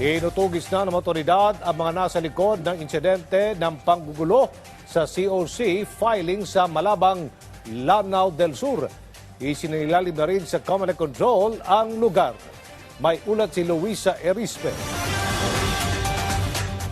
Inutugis na ng otoridad ang mga nasa likod ng insidente ng panggugulo sa COC filing sa Malabang, Lanao del Sur. Isinilalim na rin sa Command and Control ang lugar. May ulat si Luisa Erispe.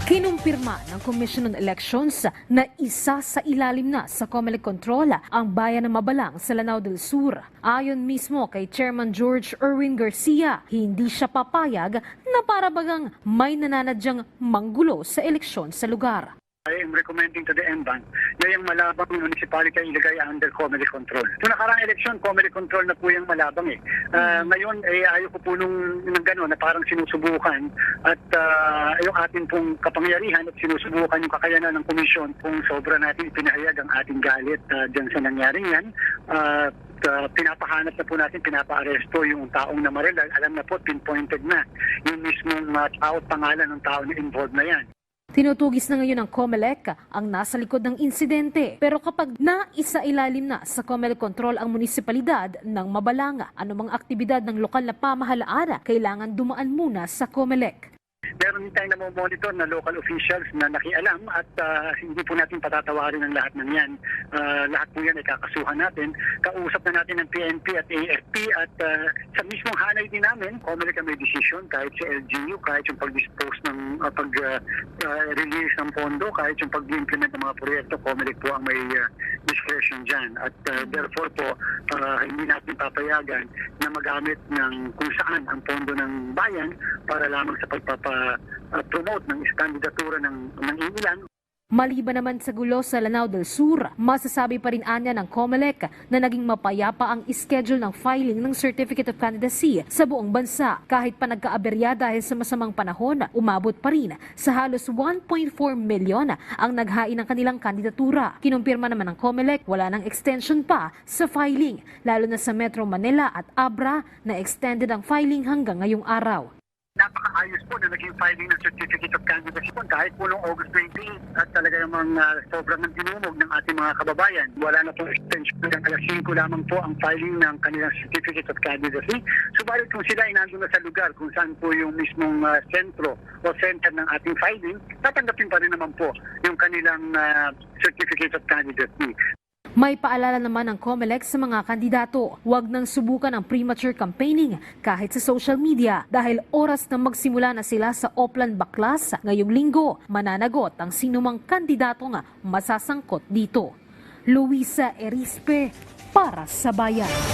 Kinumpirma ng Commission on Elections na isa sa ilalim na sa Comelec Control ang bayan ng Mabalang sa Lanao del Sur. Ayon mismo kay Chairman George Erwin Garcia, hindi siya papayag na para bagang may nananadyang manggulo sa eleksyon sa lugar. I am recommending to the M-Bank na yung Malabang Municipality ay ilagay under comedy control. Noong nakarang eleksyon, comedy control na po yung Malabang eh. Ah, ngayon, eh, ayaw ko po nung, nung gano'n na parang sinusubukan at ah, yung ating pong kapangyarihan at sinusubukan yung kakayanan ng komisyon kung sobra natin ipinahayag ang ating galit uh, dyan sa nangyaring yan. At ah, pinapahanap na po natin, pinapaaresto yung taong namaril. Alam na po, pinpointed na yung mismong uh, tao pangalan ng tao na involved na yan. Tinutugis na ngayon ng COMELEC ang nasa likod ng insidente. Pero kapag naisa-ilalim na sa COMELEC control ang munisipalidad ng Mabalanga, anumang aktibidad ng lokal na pamahalaan, kailangan dumaan muna sa COMELEC. Meron din tayong namomonitor na local officials na nakialam at ah, hindi po natin patatawarin ang lahat ng yan. Ah, lahat po yan ay kakasuhan natin. Kausap na natin ng PNP at AFP at ah, sa mismong hanay din namin, kung may decision kahit sa LGU, kahit yung pag-dispose ng ah, pag-release ng pondo, kahit yung pag-implement ng mga proyekto, Comelec po ang may ah, discretion dyan. At ah, therefore po, ah, hindi natin papayagan na magamit ng kung saan ang pondo ng bayan para lamang sa pagpapa-promote ng kandidatura ng, ng ilan Maliban naman sa gulo sa Lanao del Sur, masasabi pa rin anya ng COMELEC na naging mapayapa ang schedule ng filing ng Certificate of Candidacy sa buong bansa. Kahit pa nagkaaberya dahil sa masamang panahon, umabot pa rin sa halos 1.4 milyon ang naghain ng kanilang kandidatura. Kinumpirma naman ng COMELEC wala ng extension pa sa filing, lalo na sa Metro Manila at Abra na extended ang filing hanggang ngayong araw. Napakaayos po na naging filing ng Certificate of Candidacy po kahit po noong August 28 at talaga namang uh, sobrang ng dinumog ng ating mga kababayan. Wala na po extension hanggang alas 5 lamang po ang filing ng kanilang Certificate of Candidacy. Subalit kung sila ay na sa lugar kung saan po yung mismong uh, sentro o center ng ating filing, tatanggapin pa rin naman po yung kanilang uh, Certificate of Candidacy. May paalala naman ng COMELEC sa mga kandidato, huwag nang subukan ang premature campaigning kahit sa social media dahil oras na magsimula na sila sa Oplan Baklas ngayong linggo, mananagot ang sinumang kandidato nga masasangkot dito. Luisa Erispe para sa Bayan.